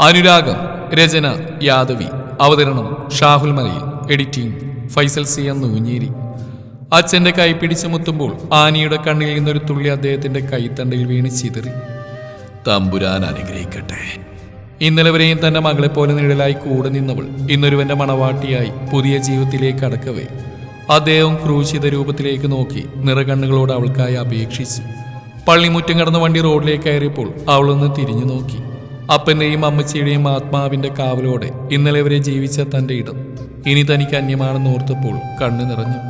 അനുരാഗം രചന യാദവി അവതരണം ഷാഹുൽ മലയിൽ എഡിറ്റിംഗ് ഫൈസൽ സി എന്ന് ഊഞ്ഞേരി അച്ഛന്റെ കൈ പിടിച്ചു മുത്തുമ്പോൾ ആനിയുടെ കണ്ണിൽ നിന്നൊരു തുള്ളി അദ്ദേഹത്തിന്റെ കൈത്തണ്ടയിൽ വീണ് ചിതറി. തമ്പുരാൻ അനുഗ്രഹിക്കട്ടെ. ഇന്നലെ വരെയും തന്റെ മകളെ പോലെ നിഴലായി കൂടെ നിന്നവൾ ഇന്നൊരുവന്റെ മണവാട്ടിയായി പുതിയ ജീവിതത്തിലേക്ക് അടക്കവേ. അദ്ദേഹം ക്രൂശിത രൂപത്തിലേക്ക് നോക്കി നിറകണ്ണുകളോട് അവൾക്കായി അപേക്ഷിച്ചു. പള്ളിമുറ്റം കടന്ന വണ്ടി റോഡിലേക്ക് കയറിയപ്പോൾ അവളൊന്ന് തിരിഞ്ഞു നോക്കി. അപ്പന്റെയും അമ്മച്ചിയുടെയും ആത്മാവിന്റെ കാവലോടെ ഇന്നലെ വരെ ജീവിച്ച തന്റെ ഇടം. ഇനി തനിക്ക് അന്യമാണെന്ന് ഓർത്തപ്പോൾ കണ്ണു നിറഞ്ഞു.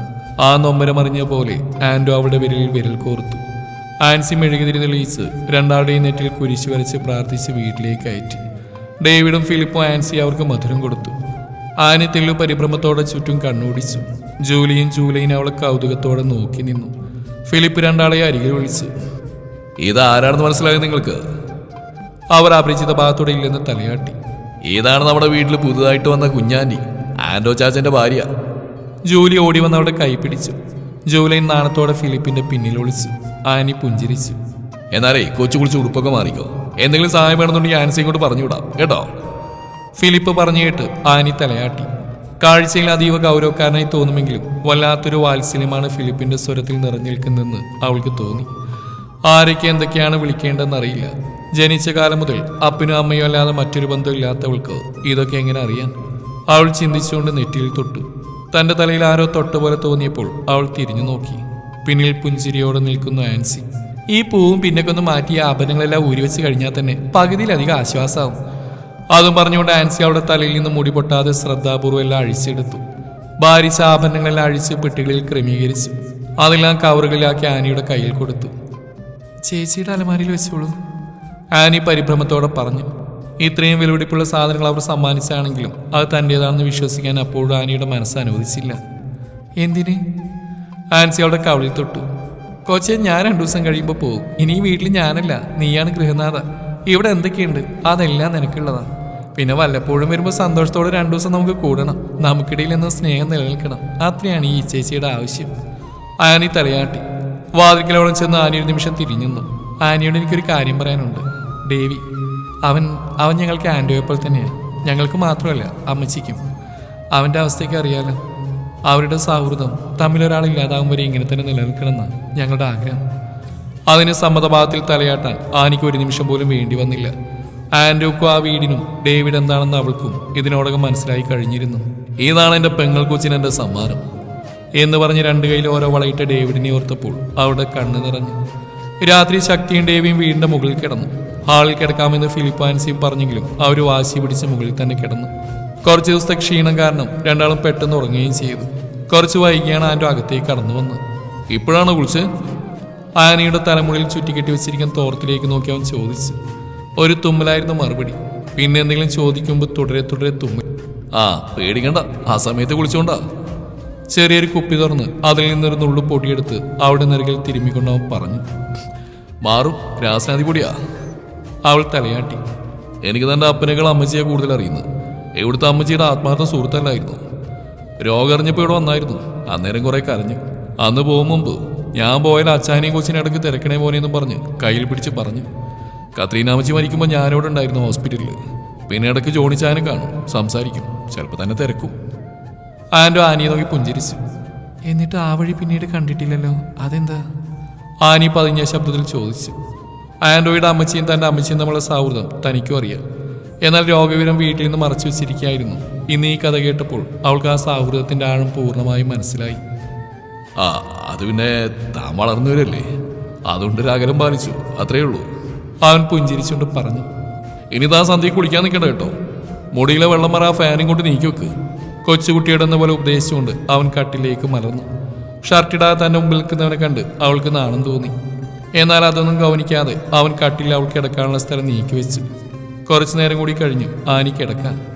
ആ നൊമ്പരമറിഞ്ഞ പോലെ ആൻഡോ അവളുടെ വിരലിൽ വിരൽ കോർത്തു. ആൻസി മെഴുകുതിരി തെളിയിച്ച് രണ്ടാളുടെയും നെറ്റിൽ കുരിശു വരച്ച് പ്രാർത്ഥിച്ച് വീട്ടിലേക്ക് അയറ്റി ഡേവിഡും ഫിലിപ്പും ആൻസി അവർക്ക് മധുരം കൊടുത്തു. ആനി തെല്ലു പരിഭ്രമത്തോടെ ചുറ്റും കണ്ണോടിച്ചു. ജൂലിയും ജൂലിയും അവളെ കൗതുകത്തോടെ നോക്കി നിന്നു. ഫിലിപ്പ് രണ്ടാളെ അരികിൽ വിളിച്ചു ഇത് ആരാണെന്ന് മനസ്സിലായത് നിങ്ങൾക്ക്? അവർ അപരിചിത ഭാഗത്തോടെ ഇല്ലെന്ന് തലയാട്ടി. ഇതാണ് നമ്മുടെ വീട്ടിൽ പുതുതായിട്ട് വന്ന കുഞ്ഞാന്റി ആൻഡോ ചാച്ചന്റെ ഭാര്യ. ജൂലി ഓടി വന്ന് കൈപിടിച്ചു കൈ പിടിച്ചു. ജൂലൈൻ നാണത്തോടെ ഫിലിപ്പിന്റെ പിന്നിൽ ഒളിച്ചു. ആനി പുഞ്ചിരിച്ചു. എന്നാലേ കൊച്ചു കുളിച്ച് ഉടുപ്പൊക്കെ മാറിക്കോ. എന്തെങ്കിലും സഹായം വേണമെന്നുണ്ടെങ്കിൽ ആൻസി ഇങ്ങോട്ട് പറഞ്ഞുവിടാം കേട്ടോ? ഫിലിപ്പ് പറഞ്ഞു കേട്ട് ആനി തലയാട്ടി. കാഴ്ചയിൽ അതീവ ഗൗരവക്കാരനായി തോന്നുമെങ്കിലും വല്ലാത്തൊരു വാത്സല്യമാണ് ഫിലിപ്പിന്റെ സ്വരത്തിൽ നിറഞ്ഞു നിൽക്കുന്നതെന്ന് അവൾക്ക് തോന്നി. ആരൊക്കെ എന്തൊക്കെയാണ് വിളിക്കേണ്ടതെന്നറിയില്ല. ജനിച്ച കാലം മുതൽ അപ്പനും അമ്മയും അല്ലാതെ മറ്റൊരു ബന്ധം ഇല്ലാത്തവൾക്ക് ഇതൊക്കെ എങ്ങനെ അറിയാൻ? അവൾ ചിന്തിച്ചുകൊണ്ട് നെറ്റിയിൽ തൊട്ടു. തന്റെ തലയിൽ ആരോ തൊട്ട പോലെ തോന്നിയപ്പോൾ അവൾ തിരിഞ്ഞു നോക്കി. പിന്നിൽ പുഞ്ചിരിയോടെ നിൽക്കുന്നു ആൻസി. ഈ പൂവും പിന്നൊക്കെ ഒന്ന് മാറ്റി ഈ ആഭരണങ്ങളെല്ലാം ഊരി വെച്ച് കഴിഞ്ഞാൽ തന്നെ പകുതിയിലധികം ആശ്വാസമാവും അതും പറഞ്ഞുകൊണ്ട് ആൻസി അവളുടെ തലയിൽ നിന്ന് മുടി പൊട്ടാതെ ശ്രദ്ധാപൂർവം എല്ലാം അഴിച്ചെടുത്തു. ഭാരിച്ച ആഭരണങ്ങളെല്ലാം അഴിച്ച് പെട്ടികളിൽ ക്രമീകരിച്ചു. അതെല്ലാം കവറുകളിലാക്കി ആനിയുടെ കയ്യിൽ കൊടുത്തു. ചേച്ചിയുടെ അലമാരിയിൽ വെച്ചോളൂ. ആനി പരിഭ്രമത്തോടെ പറഞ്ഞു ഇത്രയും വിലപിടിപ്പുള്ള സാധനങ്ങൾ അവർ സമ്മാനിച്ചാണെങ്കിലും അത് തന്റേതാണെന്ന് വിശ്വസിക്കാൻ അപ്പോഴും ആനിയുടെ മനസ്സ് അനുവദിച്ചില്ല. എന്തിന്? ആൻസി അവളുടെ കവളിൽ തൊട്ടു. കൊച്ചെ ഞാൻ രണ്ടു ദിവസം കഴിയുമ്പോൾ പോകും. ഇനി വീട്ടിൽ ഞാനല്ല. നീയാണ് ഗൃഹനാഥ. ഇവിടെ എന്തൊക്കെയുണ്ട്? അതെല്ലാം നിനക്കുള്ളതാണ് പിന്നെ വല്ലപ്പോഴും വരുമ്പോൾ സന്തോഷത്തോടെ രണ്ടു ദിവസം നമുക്ക് കൂടണം. നമുക്കിടയിൽ നിന്ന് സ്നേഹം നിലനിൽക്കണം. അത്രയാണ് ഈ ചേച്ചിയുടെ ആവശ്യം. ആനി തലയാട്ടി. വാതിൽക്കലോളം ചെന്ന് ആനി ഒരു നിമിഷം തിരിഞ്ഞു. ആനിയോട് എനിക്കൊരു കാര്യം പറയാനുണ്ട്. ദേവി. അവൻ അവൻ ഞങ്ങൾക്ക് ആൻഡോയപ്പോൾ തന്നെയാണ് ഞങ്ങൾക്ക് മാത്രമല്ല അമ്മച്ചിക്കും. അവന്റെ അവസ്ഥയ്ക്ക് അറിയാലോ. അവരുടെ സൗഹൃദം തമ്മിലൊരാൾ ഇല്ലാതാകും വരെ ഇങ്ങനെ തന്നെ നിലനിൽക്കണമെന്ന് ഞങ്ങളുടെ ആഗ്രഹം. അതിന് സമ്മതഭാഗത്തിൽ തലയാട്ടാൻ ആനിക്ക് ഒരു നിമിഷം പോലും വേണ്ടി വന്നില്ല. ആൻഡോക്കും ആ വീടിനും ഡേവിഡ് എന്താണെന്ന് അവൾക്കും ഇതിനോടകം മനസ്സിലായി കഴിഞ്ഞിരുന്നു. ഇതാണ് എന്റെ പെങ്ങൾ എന്റെ സമ്മാനം എന്ന് പറഞ്ഞ് രണ്ട് കയ്യിൽ ഓരോ വളയിട്ട് ഡേവിഡിനെ ഓർത്തപ്പോൾ അവളുടെ കണ്ണ് നിറഞ്ഞു. രാത്രി ശക്തിയും ഡേവിയും വീടിന്റെ മുകളിൽ കിടന്നു. ഹാളിൽ കിടക്കാമെന്ന് ഫിലിപ്പാൻസിയും പറഞ്ഞെങ്കിലും അവർ വാശി പിടിച്ച് മുകളിൽ തന്നെ കിടന്നു. കുറച്ച് ദിവസത്തെ ക്ഷീണം കാരണം രണ്ടാളും പെട്ടെന്ന് ഉറങ്ങുകയും ചെയ്തു. കുറച്ച് വൈകിയാണ് ആൻഡോ അകത്തേക്ക് കടന്നു വന്നത്. ഇപ്പോഴാണ് കുളിച്ച് ആനയുടെ തലമുടിയിൽ ചുറ്റിക്കെട്ടി വെച്ചിരിക്കുന്ന തോർത്തിലേക്ക് നോക്കി അവൻ ചോദിച്ചു. ഒരു തുമ്മലായിരുന്നു മറുപടി. പിന്നെ എന്തെങ്കിലും ചോദിക്കുമ്പോൾ തുടരെ തുടരെ തുമ്മൽ. ആ പേടിക്കണ്ട. ആ സമയത്ത് കുളിച്ചോണ്ടാ. ചെറിയൊരു കുപ്പി തുറന്ന് അതിൽ നിന്നൊരു നുള്ളു പൊടിയെടുത്ത് അവിടെ നിറകിൽ തിരുമ്മിക്കൊണ്ടവൻ പറഞ്ഞു. മാറും. രാസനാഥി പൊടിയാ അവൾ തലയാട്ടി. എനിക്ക് തന്റെ അപ്പനേക്കാൾ അമ്മച്ചിയെ കൂടുതൽ അറിയുന്നത് ഇവിടുത്തെ അമ്മച്ചിയുടെ ആത്മാർത്ഥ സുഹൃത്തല്ലായിരുന്നു. രോഗം അറിഞ്ഞപ്പോൾ ഇവിടെ വന്നായിരുന്നു. അന്നേരം കുറെ കരഞ്ഞു. അന്ന് പോകും മുമ്പ് ഞാൻ പോയാൽ അച്ചാനെയും കൊച്ചിനെ ഇടയ്ക്ക് തിരക്കണേ പോനെയെന്നും പറഞ്ഞ് കയ്യിൽ പിടിച്ച് പറഞ്ഞു. കത്രീന അമ്മച്ചി മരിക്കുമ്പോൾ ഞാനിവിടെ ഉണ്ടായിരുന്നു ഹോസ്പിറ്റലിൽ പിന്നെ ഇടയ്ക്ക് ജോണിച്ചാനും കാണും സംസാരിക്കും. ചിലപ്പോൾ തന്നെ തിരക്കും. ആന്റെ ആനിയെ നോക്കി പുഞ്ചിരിച്ചു. എന്നിട്ട് ആ വഴി പിന്നീട് കണ്ടിട്ടില്ലല്ലോ? അതെന്താ? ആനി പതിഞ്ഞ ശബ്ദത്തിൽ ചോദിച്ചു. ആൻഡോയുടെ അമ്മച്ചിയും തന്റെ അമ്മച്ചിയും തമ്മിലുള്ള സൗഹൃദം തനിക്കും അറിയാം. എന്നാൽ രോഗവിവരം വീട്ടിൽ നിന്ന് മറച്ചു വെച്ചിരിക്കുകയായിരുന്നു. ഇന്ന് ഈ കഥ കേട്ടപ്പോൾ അവൾക്ക് ആ സൗഹൃദത്തിന്റെ ആഴം പൂർണമായും മനസ്സിലായി. ആ അത് പിന്നെ താൻ വളർന്നവരല്ലേ? അതുകൊണ്ട് ഒരു പാലിച്ചു അത്രയേ ഉള്ളൂ. അവൻ പുഞ്ചിരിച്ചുകൊണ്ട് പറഞ്ഞു ഇനി താൻ സന്ധ്യ കുളിക്കാൻ നിൽക്കണ്ട കേട്ടോ. മുടിയിലെ വെള്ളം മറ ആ ഫാനും കൊണ്ട് നീക്കി വെക്ക്. കൊച്ചുകുട്ടിയുടെ പോലെ ഉപദേശിച്ചുകൊണ്ട് അവൻ കട്ടിലേക്ക് മലർന്നു. ഷർട്ടിടാതെ തന്നെ മുമ്പിൽ നിൽക്കുന്നവനെ കണ്ട് അവൾക്ക് നാണം തോന്നി. എന്നാൽ അതൊന്നും ഗൗനിക്കാതെ അവൻ കട്ടിൽ അവൾ കിടക്കാനുള്ള സ്ഥലം നീക്കി വെച്ചു. കുറച്ചു നേരം കൂടി കഴിഞ്ഞു ആനി കിടക്കാൻ.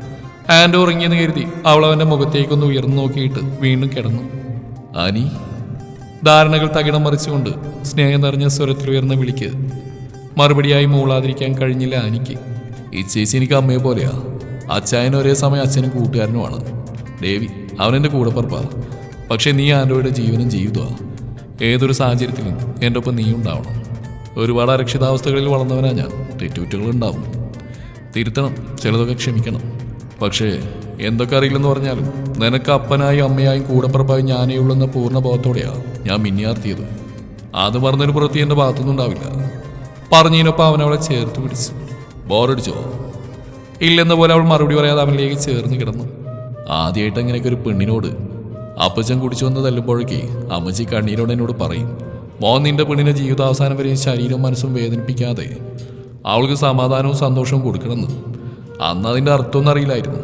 ആൻഡ് ഉറങ്ങിയെന്ന് കരുതി അവൾ അവന്റെ മുഖത്തേക്കൊന്ന് ഉയർന്നു നോക്കിയിട്ട് വീണ്ടും കിടന്നു. ആനി? ധാരണകൾ തകിടം മറിച്ചുകൊണ്ട് സ്നേഹം നിറഞ്ഞ സ്വരത്തിൽ ഉയർന്ന വിളിക്ക്. മറുപടിയായി മൂളാതിരിക്കാൻ കഴിഞ്ഞില്ല ആനിക്ക്. ഈ ചേച്ചി എനിക്ക് അമ്മയെ പോലെയാ. അച്ചായനും ഒരേ സമയം അച്ഛനും കൂട്ടുകാരനുമാണ്. ദേവി അവനെന്റെ കൂടെ പറപ്പാ പക്ഷെ നീ ആൻഡോയുടെ ജീവനും ജീവിതമാ ഏതൊരു സാഹചര്യത്തിലും എന്റെ ഒപ്പം നീ ഉണ്ടാവണം. ഒരുപാട് അരക്ഷിതാവസ്ഥകളിൽ വളർന്നവനാ ഞാൻ. തെറ്റുകുറ്റങ്ങളുണ്ടാവും തിരുത്തണം ചിലതൊക്കെ ക്ഷമിക്കണം. പക്ഷേ എന്തൊക്കെ അറിയില്ലെന്ന് പറഞ്ഞാലും നിനക്ക് അപ്പനായും അമ്മയായും കൂടപ്പുറപ്പായും ഞാനേ ഉള്ളെന്ന പൂർണ ബോധത്തോടെയാണ് ഞാൻ മിന്നിയാർത്തിയത്. അത് പറഞ്ഞൊരു പുറത്ത് എന്റെ ഭാഗത്തൊന്നും ഉണ്ടാവില്ല. പറഞ്ഞതിനൊപ്പം അവൻ അവളെ ചേർത്ത് പിടിച്ചു. ബോറടിച്ചോ? ഇല്ലെന്ന പോലെ അവൾ മറുപടി പറയാതെ അവനിലേക്ക് ചേർന്ന് കിടന്നു. ആദ്യമായിട്ട് അങ്ങനെയൊക്കെ ഒരു പെണ്ണിനോട് അപ്പച്ചൻ കുടിച്ചു വന്ന് തല്ലുമ്പോഴേക്ക് അമ്മച്ചി കണ്ണീരോടെ എന്നോട് പറയും മോൻ നിന്റെ പെണ്ണിനെ ജീവിതാവസാനം വരെ ശരീരവും മനസ്സും വേദനിപ്പിക്കാതെ അവൾക്ക് സമാധാനവും സന്തോഷവും കൊടുക്കണമെന്ന്. അന്ന് അതിന്റെ അർത്ഥമൊന്നും അറിയില്ലായിരുന്നു.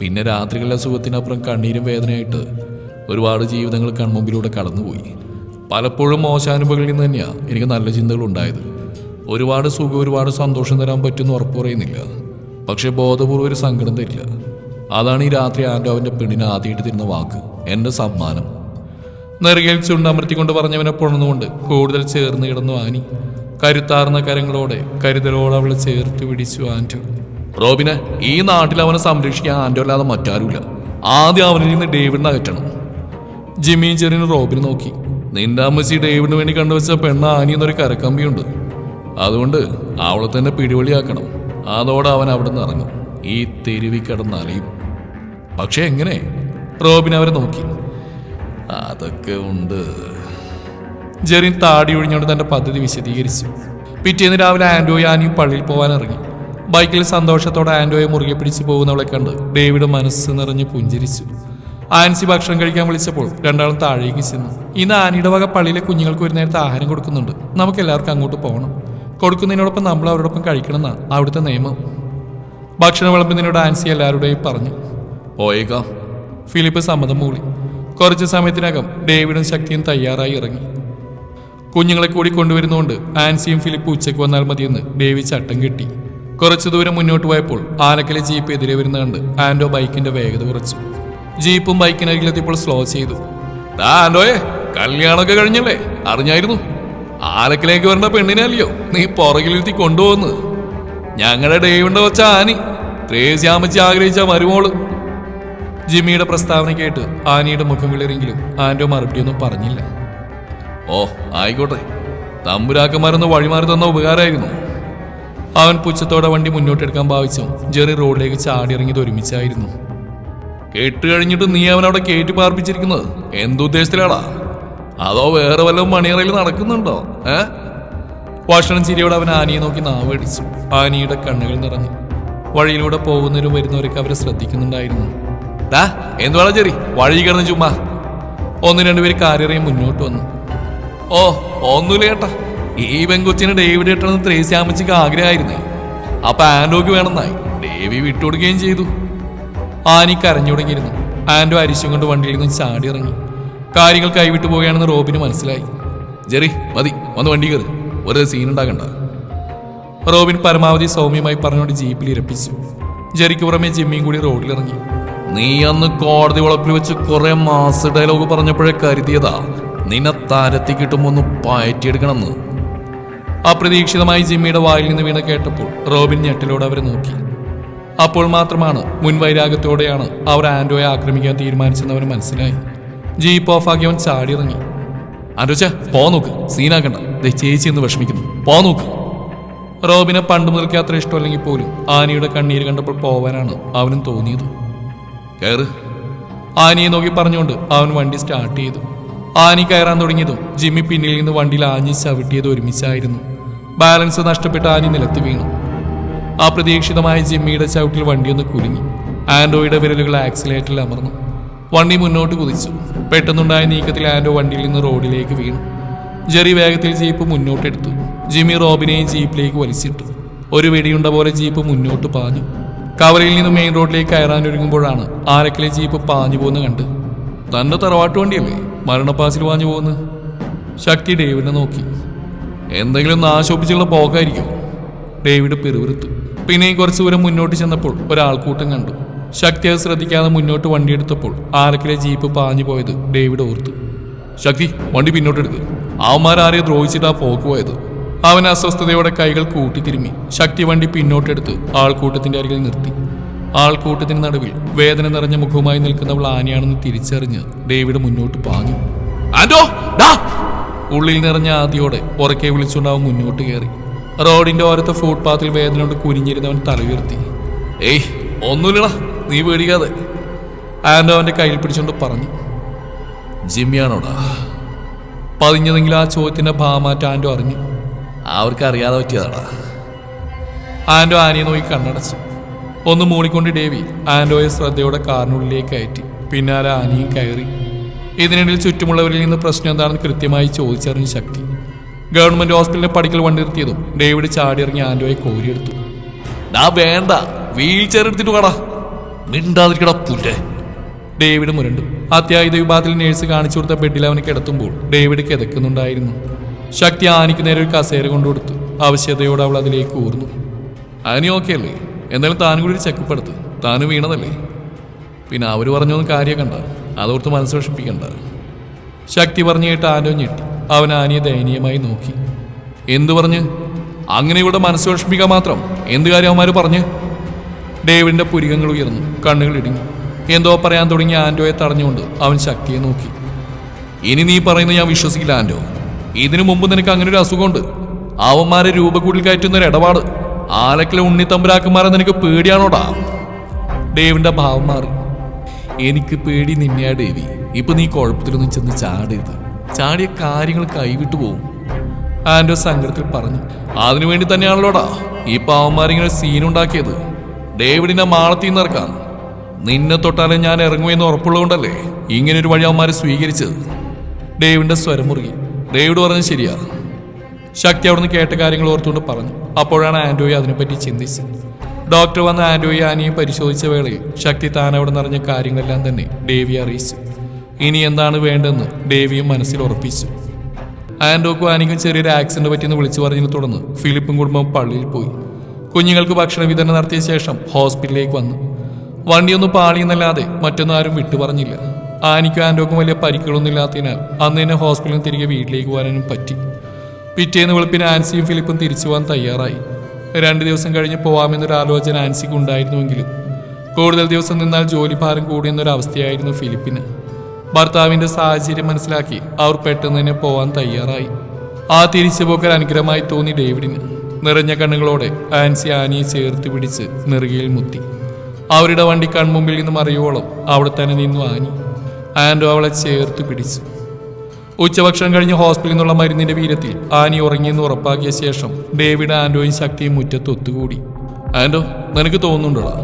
പിന്നെ രാത്രികളിലെ സുഖത്തിനപ്പുറം കണ്ണീരും വേദനയായിട്ട് ഒരുപാട് ജീവിതങ്ങൾ കൺമുമ്പിലൂടെ കടന്നുപോയി. പലപ്പോഴും മോശാനുഭവങ്ങളിൽ നിന്ന് തന്നെയാണ് എനിക്ക് നല്ല ചിന്തകൾ ഉണ്ടായത്. ഒരുപാട് സുഖം ഒരുപാട് സന്തോഷം തരാൻ പറ്റുമെന്ന് ഉറപ്പ് പറയുന്നില്ല. പക്ഷേ ബോധപൂർവം ഒരു സങ്കടം തരില്ല. അതാണ് ഈ രാത്രി ആൻഡോ അവന്റെ പെണ്ണിനെ ആദ്യമായിട്ട് തരുന്ന വാക്ക്. എന്റെ സമ്മാനം. നെറുകയിൽ ചുണ്ടമർത്തിക്കൊണ്ട് പറഞ്ഞവനെ പൊണന്നുകൊണ്ട് കൂടുതൽ ചേർന്ന് കിടന്നു ആനി. കരുത്താർന്ന കരങ്ങളോടെ കരുതലോടെ അവളെ ചേർത്ത് പിടിച്ചു ആന്റോ റോബിനെ ഈ നാട്ടിൽ അവനെ സംരക്ഷിക്കാൻ ആന്റോ അല്ലാതെ മറ്റാരുമില്ല. ആദ്യം അവനിൽ നിന്ന് ഡേവിഡിനെ അകറ്റണം. ജിമ്മി ചെറിന് റോബിനെ നോക്കി. നിന്റെ അമ്മച്ചി ഡേവിഡിന് വേണ്ടി കണ്ടുവച്ച പെണ്ണ ആനി എന്നൊരു കരക്കമ്പിയുണ്ട്. അതുകൊണ്ട് അവളെ തന്നെ പിടിവളിയാക്കണം അതോടെ അവൻ അവിടെ നിന്ന് ഇറങ്ങും. ഈ തെരുവി പക്ഷെ എങ്ങനെ? റോബിൻ അവരെ നോക്കി. അതൊക്കെ ഉണ്ട്. ജെറിൻ താടി ഒഴിഞ്ഞുകൊണ്ട് തന്റെ പദ്ധതി വിശദീകരിച്ചു. പിറ്റേന്ന് രാവിലെ ആൻഡോയും ആനിയും പള്ളിയിൽ പോകാൻ ഇറങ്ങി ബൈക്കിൽ സന്തോഷത്തോടെ ആൻഡോയെ മുറുകെ പിടിച്ച് പോകുന്നവളെ കണ്ട് ഡേവിഡ് മനസ്സ് നിറഞ്ഞ് പുഞ്ചിരിച്ചു. ആൻസി ഭക്ഷണം കഴിക്കാൻ വിളിച്ചപ്പോൾ രണ്ടാളും താഴേക്ക് ചെന്നു. ഇന്ന് ആനിയുടെ വക പള്ളിയിലെ കുഞ്ഞുങ്ങൾക്ക് ഒരു നേരത്തെ ആഹാരം കൊടുക്കുന്നുണ്ട്. നമുക്ക് എല്ലാവർക്കും അങ്ങോട്ട് പോകണം കൊടുക്കുന്നതിനോടൊപ്പം നമ്മൾ അവരോടൊപ്പം കഴിക്കണമെന്നാ അവിടുത്തെ നിയമം. ഭക്ഷണം വിളമ്പുന്നതിനോട് ആൻസി എല്ലാവരുടെയും പറഞ്ഞു. പോയേക്കാം. ഫിലിപ്പ് സമ്മതം മൂളി. കുറച്ച് സമയത്തിനകം ഡേവിഡും ശക്തിയും തയ്യാറായി ഇറങ്ങി. കുഞ്ഞുങ്ങളെ കൂടി കൊണ്ടുവരുന്നതുകൊണ്ട് ആൻസിയും ഫിലിപ്പ് ഉച്ചയ്ക്ക് വന്നാൽ മതിയെന്ന് ഡേവി ചട്ടം കെട്ടി. കുറച്ചു ദൂരം മുന്നോട്ട് പോയപ്പോൾ ആനക്കലെ ജീപ്പ് എതിരെ വരുന്ന കണ്ട് ആൻഡോ ബൈക്കിന്റെ വേഗത കുറച്ചു. ജീപ്പും ബൈക്കിനരികിലെത്തിയപ്പോൾ സ്ലോ ചെയ്തു. "ദാ ആൻഡോയെ കല്യാണമൊക്കെ കഴിഞ്ഞല്ലേ? അറിഞ്ഞായിരുന്നു. ആലക്കിലേക്ക് വരേണ്ട പെണ്ണിനെ അല്ലയോ നീ പുറകിലിരുത്തി കൊണ്ടുപോകുന്നത് ഞങ്ങളുടെ ഡേവിന്റെ വച്ച ആനി. ത്രേസ്യാമച്ചി ആഗ്രഹിച്ച മരുമോൾ. ജിമ്മിയുടെ പ്രസ്താവന കേട്ട് ആനിയുടെ മുഖം വിളരെങ്കിലും ആൻഡോ മറുപടിയൊന്നും പറഞ്ഞില്ല. ഓ ആയിക്കോട്ടെ. തമ്പുരാക്കന്മാരൊന്ന് വഴിമാറി തന്ന ഉപകാരമായിരുന്നു. അവൻ പുച്ഛത്തോടെ വണ്ടി മുന്നോട്ടെടുക്കാൻ ഭാവിച്ചും ജെറി റോഡിലേക്ക് ചാടി ഇറങ്ങിയത് ഒരുമിച്ചായിരുന്നു. കേട്ട് കഴിഞ്ഞിട്ട് നീ അവൻ അവിടെ കയറ്റി പാർപ്പിച്ചിരിക്കുന്നത് എന്തുദ്ദേശത്തിലാടാ? അതോ വേറെ വല്ല മണിയറയിൽ നടക്കുന്നുണ്ടോ? ഏ? ഭക്ഷണം ചിരിയോടെ അവൻ ആനിയെ നോക്കി നാവ് നാവടിച്ചു. ആനിയുടെ കണ്ണുകൾ നിറഞ്ഞു. വഴിയിലൂടെ പോകുന്നവരും വരുന്നവരൊക്കെ അവരെ ശ്രദ്ധിക്കുന്നുണ്ടായിരുന്നു. ഡാ എന്തുവാടാ ചെറി വഴി കിടന്ന് ചുമ്മാ. ഒന്ന് രണ്ടുപേര് കാര്യറിയും മുന്നോട്ട് വന്നു. ഓ ഒന്നുമില്ല കേട്ടാ ഈ പെങ്കൊച്ചിന് ഡേവിഡ് കിട്ടണമെന്ന് ത്രേസി അമ്മച്ചിക്ക് ആഗ്രഹമായിരുന്നേ. അപ്പൊ ആൻഡോക്ക് വേണമെന്നായി. ഡേവി വിട്ടുകൊടുക്കുകയും ചെയ്തു. ആനി കരഞ്ഞു തുടങ്ങിയിരുന്നു. ആൻഡോ അരിശം കൊണ്ട് വണ്ടിയിൽ നിന്ന് ചാടി ഇറങ്ങി. കാര്യങ്ങൾ കൈവിട്ടു പോവുകയാണെന്ന് റോബിന് മനസ്സിലായി. ജെറി മതി വന്ന് വണ്ടി കയറി. വെറുതെ സീൻ ഉണ്ടാകണ്ട റോബിൻ പരമാവധി സൗമ്യമായി പറഞ്ഞുകൊണ്ട് ജീപ്പിൽ ഇരപ്പിച്ചു. ജെറിക്ക് പുറമെ ജിമ്മിയും കൂടി റോഡിലിറങ്ങി. നീ അന്ന് കോടതി വളപ്പിൽ വെച്ച് കുറെ മാസ് ഡയലോഗ് പറഞ്ഞപ്പോഴേ കരുതിയതാ നിന്നെ താരത്തി ഒന്ന് പയറ്റിയെടുക്കണമെന്ന്. അപ്രതീക്ഷിതമായി ജിമ്മിയുടെ വായിൽ നിന്ന് വീണ കേട്ടപ്പോൾ റോബിൻ ഞെട്ടിലൂടെ അവരെ നോക്കി. അപ്പോൾ മാത്രമാണ് മുൻവൈരാഗത്തോടെയാണ് അവർ ആൻഡോയെ ആക്രമിക്കാൻ തീരുമാനിച്ചെന്ന് അവർ മനസ്സിലായി. ജീപ്പ് ഓഫാക്കി അവൻ ചാടിയിറങ്ങി. ആൻഡോച്ച പോ നോക്ക് സീനാക്കണ്ട. ദേ ചേച്ചി എന്ന് വിഷമിക്കുന്നു. പോ നോക്ക്. റോബിനെ പണ്ട് മുതൽക്കേ അത്ര ഇഷ്ടമല്ലെങ്കിൽ പോലും ആനയുടെ കണ്ണീര് കണ്ടപ്പോൾ പോവാനാണ് അവനും തോന്നിയത്. കയറ് ആനയെ നോക്കി പറഞ്ഞുകൊണ്ട് അവൻ വണ്ടി സ്റ്റാർട്ട് ചെയ്തു. ആനി കയറാൻ തുടങ്ങിയതും ജിമ്മി പിന്നിൽ നിന്ന് വണ്ടിയിൽ ആഞ്ഞി ചവിട്ടിയത് ഒരുമിച്ചായിരുന്നു. ബാലൻസ് നഷ്ടപ്പെട്ട ആനി നിലത്ത് വീണു. അപ്രതീക്ഷിതമായ ജിമ്മിയുടെ ചവിട്ടിൽ വണ്ടിയൊന്ന് കുലുങ്ങി. ആൻഡോയുടെ വിരലുകൾ ആക്സിലേറ്ററിൽ അമർന്നു. വണ്ടി മുന്നോട്ട് കുതിച്ചു. പെട്ടെന്നുണ്ടായ നീക്കത്തിൽ ആൻഡോ വണ്ടിയിൽ നിന്ന് റോഡിലേക്ക് വീണു. ജെറി വേഗത്തിൽ ജീപ്പ് മുന്നോട്ടെടുത്തു. ജിമ്മി റോബിനെയും ജീപ്പിലേക്ക് വലിച്ചിട്ടു. ഒരു വെടിയുണ്ട പോലെ ജീപ്പ് മുന്നോട്ട് പാഞ്ഞു. കവലയിൽ നിന്ന് മെയിൻ റോഡിലേക്ക് കയറാൻ ഒരുങ്ങുമ്പോഴാണ് ആരക്കിലെ ജീപ്പ് പാഞ്ഞു പോകുന്ന കണ്ട്. തന്റെ തറവാട്ട് വണ്ടിയല്ലേ? മരണപ്പാസിൽ പാഞ്ഞു പോകുന്നത്. ശക്തി ഡേവിഡിനെ നോക്കി. എന്തെങ്കിലും നാശോപിച്ചുള്ള പോക്കായിരിക്കും. ഡേവിഡ് പിറുവിറുത്തു പിന്നെയും കുറച്ച് ദൂരം മുന്നോട്ട് ചെന്നപ്പോൾ ഒരാൾക്കൂട്ടം കണ്ടു. ശക്തി അത് ശ്രദ്ധിക്കാതെ മുന്നോട്ട് വണ്ടിയെടുത്തപ്പോൾ ആരക്കിലെ ജീപ്പ് പാഞ്ഞു പോയത് ഡേവിഡ് ഓർത്തു. ശക്തി വണ്ടി പിന്നോട്ടെടുക്ക്. അവന്മാരാരെയോ ദ്രോഹിച്ചിട്ടാ പോക്ക് പോയത്. അവൻ അസ്വസ്ഥതയോടെ കൈകൾ കൂട്ടിത്തിരുമ്മി ശക്തി വണ്ടി പിന്നോട്ടെടുത്ത് ആൾക്കൂട്ടത്തിന്റെ അരികിൽ നിർത്തി. ആൾക്കൂട്ടത്തിന് നടുവിൽ വേദന നിറഞ്ഞ മുഖവുമായി നിൽക്കുന്നവൾ ആനയാണെന്ന് തിരിച്ചറിഞ്ഞ് ഡേവിഡ് മുന്നോട്ട് പാഞ്ഞു. ഉള്ളിൽ നിറഞ്ഞ ആദ്യോടെ ഉറക്കെ വിളിച്ചുകൊണ്ട് അവൻ മുന്നോട്ട് കയറി. റോഡിന്റെ ഓരത്തെ ഫുട്പാത്തിൽ വേദന കൊണ്ട് കുനിഞ്ഞിരുന്നവൻ തലയുയർത്തി ഏയ് ഒന്നുമില്ലടാ നീ പേടിക്കാതെ. ആൻഡോ അവന്റെ കയ്യിൽ പിടിച്ചുകൊണ്ട് പറഞ്ഞു. ജിമ്മിയാണോടാ പതിഞ്ഞതെങ്കിലും ആ ചോദ്യത്തിന്റെ ഭാവമാറ്റം ആൻഡോ അറിഞ്ഞു. അവർക്ക് അറിയാതെ പറ്റിയതാടാ. ആൻഡോ ആനിയെ നോക്കി കണ്ണടച്ചു. ഒന്ന് മൂളിക്കൊണ്ട് ഡേവി ആൻഡോയെ ശ്രദ്ധയോടെ കാറിനുള്ളിലേക്ക് കയറ്റി. പിന്നാലെ ആനിയും കയറി. ഇതിനിടയിൽ ചുറ്റുമുള്ളവരിൽ നിന്ന് പ്രശ്നം എന്താണെന്ന് കൃത്യമായി ചോദിച്ചറിഞ്ഞ ശക്തി. ഗവൺമെന്റ് ഹോസ്പിറ്റലിലെ പടിക്കൽ വണ്ടി നിർത്തിയതും ഡേവിഡ് ചാടിയിറങ്ങി ആൻഡോയെ കോരിയെടുത്തു. ഡാ വേണ്ട. വീൽ ചെയർ എടുത്തിട്ട് വേടാ. മിണ്ടാതിരിക്കടാ പുല്ലേ. ഡേവിഡ് മുരണ്ടു. അത്യാഹിത വിഭാഗത്തിൽ നേഴ്സ് കാണിച്ചു കൊടുത്ത ബെഡിൽ അവന് കിടത്തുമ്പോൾ ഡേവിഡ് കിതക്കുന്നുണ്ടായിരുന്നു ശക്തി ആനിക്ക് നേരെ ഒരു കസേര കൊണ്ടുകൊടുത്തു. ആവശ്യതയോടെ അവൾ അതിലേക്ക് ഊർന്നു. ആനി ഓക്കെ അല്ലേ? എന്നാലും താനും കൂടി ഒരു ചെക്കപ്പ് എടുത്ത്. താനും വീണതല്ലേ? പിന്നെ അവർ പറഞ്ഞൊന്നും കാര്യം കണ്ട അതോർത്ത് മനസ്സ് വിഷമിപ്പിക്കണ്ട ശക്തി പറഞ്ഞു കേട്ട് ആനോ ഞെട്ടി. അവൻ ആനിയെ ദയനീയമായി നോക്കി. എന്തു പറഞ്ഞ്? അങ്ങനെ ഇവിടെ മനസ്സ് വിഷമിക്കാൻ മാത്രം എന്ത് കാര്യം അവന്മാർ പറഞ്ഞ്? ഡേവിഡിന്റെ പുരികങ്ങൾ ഉയർന്നു. കണ്ണുകൾ ഇടുങ്ങി എന്തോ പറയാൻ തുടങ്ങി ആൻഡോയെ തടഞ്ഞുകൊണ്ട് അവൻ ശക്തിയെ നോക്കി. ഇനി നീ പറയുന്നത് ഞാൻ വിശ്വസിക്കില്ല ആൻഡോ ഇതിനു മുമ്പ് നിനക്ക് അങ്ങനെ ഒരു അസുഖമുണ്ട്. അവന്മാരെ രൂപക്കൂടിൽ കയറ്റുന്ന ഒരു ഇടപാട്. ആലക്കിലെ ഉണ്ണിത്തമ്പുരാക്കന്മാരെ നിനക്ക് പേടിയാണോടാ? ഡേവിന്റെ ഭാവം മാറി. എനിക്ക് പേടി നിന്നെയാ ഡേവി ഇപ്പൊ നീ കുഴപ്പത്തിലൊന്നും ചെന്ന് ചാടരുത്. ചാടിയ കാര്യങ്ങൾ കൈവിട്ടു പോവും. ആൻഡോ സങ്കടത്തിൽ പറഞ്ഞു അതിനു വേണ്ടി തന്നെയാണല്ലോടാ ഈ പാവന്മാരിങ്ങനെ സീനുണ്ടാക്കിയത്. ഡേവിഡിനെ മാളത്തിൽ നിന്ന് ഇറക്കാൻ. നിന്നെ തൊട്ടാലേ ഞാൻ ഇറങ്ങുമെന്ന് ഉറപ്പുള്ളതുകൊണ്ടല്ലേ ഇങ്ങനെ ഒരു വഴി അവന്മാരെ സ്വീകരിച്ചത്. ഡേവിഡിന്റെ സ്വരം മുറുകി. ഡേവിഡ് പറഞ്ഞത് ശരിയാ. ശക്തി അവിടുന്ന് കേട്ട കാര്യങ്ങൾ ഓർത്തുകൊണ്ട് പറഞ്ഞു. അപ്പോഴാണ് ആൻഡോയെ അതിനെപ്പറ്റി ചിന്തിച്ചത്. ഡോക്ടർ വന്ന് ആൻഡോയെ ആനിയെ പരിശോധിച്ച വേളയിൽ ശക്തി താൻ അവിടെ നിറഞ്ഞ കാര്യങ്ങളെല്ലാം തന്നെ ഡേവിയെ അറിയിച്ചു. ഇനി എന്താണ് വേണ്ടതെന്ന് ഡേവിയും മനസ്സിൽ ഉറപ്പിച്ചു. ആൻഡോക്കും ആനിക്കും ചെറിയൊരു ആക്സിഡന്റ് പറ്റിയെന്ന് വിളിച്ചു പറഞ്ഞതിനെ തുടർന്ന് ഫിലിപ്പും കുടുംബം പള്ളിയിൽ പോയി. കുഞ്ഞുങ്ങൾക്ക് ഭക്ഷണ വിതരണം നടത്തിയ ശേഷം ഹോസ്പിറ്റലിലേക്ക് വന്നു. വണ്ടിയൊന്നും പാളിയെന്നല്ലാതെ മറ്റൊന്നും ആരും വിട്ടു പറഞ്ഞില്ല ആനിക്കും ആൻഡോക്കും വലിയ പരിക്കുകളൊന്നും ഇല്ലാത്തതിനാൽ അന്ന് തന്നെ ഹോസ്പിറ്റലിൽ നിന്ന് തിരികെ വീട്ടിലേക്ക് പോകാനും പറ്റി. പിറ്റേന്ന് വെളുപ്പിന് ആൻസിയും ഫിലിപ്പും തിരിച്ചു പോകാൻ തയ്യാറായി. രണ്ട് ദിവസം കഴിഞ്ഞ് പോവാമെന്നൊരു ആലോചന ആൻസിക്ക് ഉണ്ടായിരുന്നുവെങ്കിലും കൂടുതൽ ദിവസം നിന്നാൽ ജോലിഭാരം കൂടിയെന്നൊരവസ്ഥയായിരുന്നു ഫിലിപ്പിന്. ഭർത്താവിന്റെ സാഹചര്യം മനസ്സിലാക്കി അവർ പെട്ടെന്ന് തന്നെ പോവാൻ തയ്യാറായി. ആ തിരിച്ചുപോക്കൽ അനുഗ്രഹമായി തോന്നി ഡേവിഡിന്. നിറഞ്ഞ കണ്ണുകളോടെ ആൻസി ആനിയെ ചേർത്ത് പിടിച്ച് നെറുകയിൽ മുത്തി. അവരുടെ വണ്ടി കൺമുമ്പിൽ നിന്ന് മറിയോളം അവിടെ തന്നെ നിന്നു ആനി. ആൻഡോ അവളെ ചേർത്ത് പിടിച്ചു. ഉച്ചഭക്ഷണം കഴിഞ്ഞ് ഹോസ്പിറ്റലിൽ നിന്നുള്ള മരുന്നിന്റെ വീരത്തിൽ ആനി ഉറങ്ങിയെന്ന് ഉറപ്പാക്കിയ ശേഷം ഡേവിഡ് ആൻഡോയും ശക്തിയും മുറ്റത്ത് ഒത്തുകൂടി. ആൻഡോ നിനക്ക് തോന്നുന്നുണ്ടോടാ?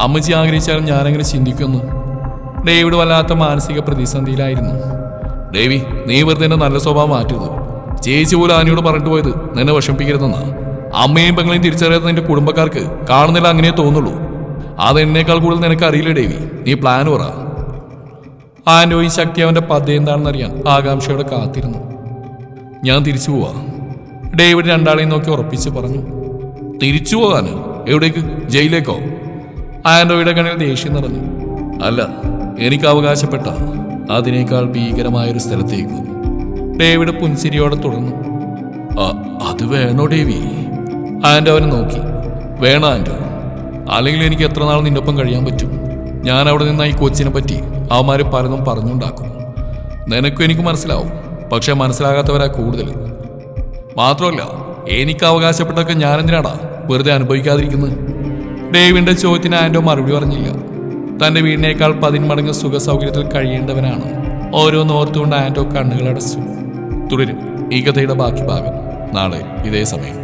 അമ്മച്ചി ആഗ്രഹിച്ചാലും ഞാനങ്ങനെ ചിന്തിക്കുന്നു. ഡേവിഡ് വല്ലാത്ത മാനസിക പ്രതിസന്ധിയിലായിരുന്നു. ഡേവി നീ വെറുതെ നല്ല സ്വഭാവം മാറ്റരുത് ചേച്ചി പോലും ആനിയോട് പറഞ്ഞിട്ട് പോയത് നിന്നെ വിഷമിപ്പിക്കരുതെന്നാ? അമ്മയും പെങ്ങളെയും തിരിച്ചറിയാത്ത നിന്റെ കുടുംബക്കാർക്ക് കാണുന്നില്ല അങ്ങനെ തോന്നുള്ളൂ. അത് എന്നേക്കാൾ കൂടുതൽ നിനക്ക് അറിയില്ല ഡേവി? നീ പ്ലാൻ പറ. ആൻഡോയും ശക്തി അവന്റെ പദ്ധതി എന്താണെന്നറിയാൻ ആകാംക്ഷയോടെ കാത്തിരുന്നു. ഞാൻ തിരിച്ചു പോവാ. ഡേവിഡ് രണ്ടാളെയും നോക്കി ഉറപ്പിച്ച് പറഞ്ഞു തിരിച്ചു പോകാന്? എവിടേക്ക്? ജയിലേക്കോ? ആൻഡോയുടെ കണ്ണിൽ ദേഷ്യം നിറഞ്ഞു. അല്ല എനിക്ക് അവകാശപ്പെട്ട അതിനേക്കാൾ ഭീകരമായൊരു സ്ഥലത്തേക്ക്. ഡേവിഡ് പുൻസിരിയോടെ തുടർന്നു "അ- അത് വേണോ ഡേവി? ആൻഡോ അവനെ നോക്കി വേണോ ആൻഡോ അല്ലെങ്കിൽ എനിക്ക് എത്ര നാൾ നിന്നൊപ്പം കഴിയാൻ പറ്റും? ഞാൻ അവിടെ നിന്ന് ഈ കൊച്ചിനെ പറ്റി അവന്മാര് പലതും പറഞ്ഞുണ്ടാക്കും. നിനക്കും എനിക്ക് മനസ്സിലാവും. പക്ഷെ മനസ്സിലാകാത്തവരാ കൂടുതൽ മാത്രമല്ല എനിക്ക് അവകാശപ്പെട്ടൊക്കെ ഞാനെന്തിനാടാ വെറുതെ അനുഭവിക്കാതിരിക്കുന്നത് ഡേവിന്റെ ചോദ്യത്തിന് ആൻഡോ മറുപടി പറഞ്ഞില്ല. തന്റെ വീടിനേക്കാൾ പതിന്മടങ്ങ് സുഖ സൗകര്യത്തിൽ കഴിയേണ്ടവനാണ്. ഓരോന്നോർത്തുകൊണ്ട് ആൻഡോ കണ്ണുകൾ അടച്ചു തുടരും. ഈ കഥയുടെ ബാക്കി ഭാഗം നാളെ ഇതേ സമയം.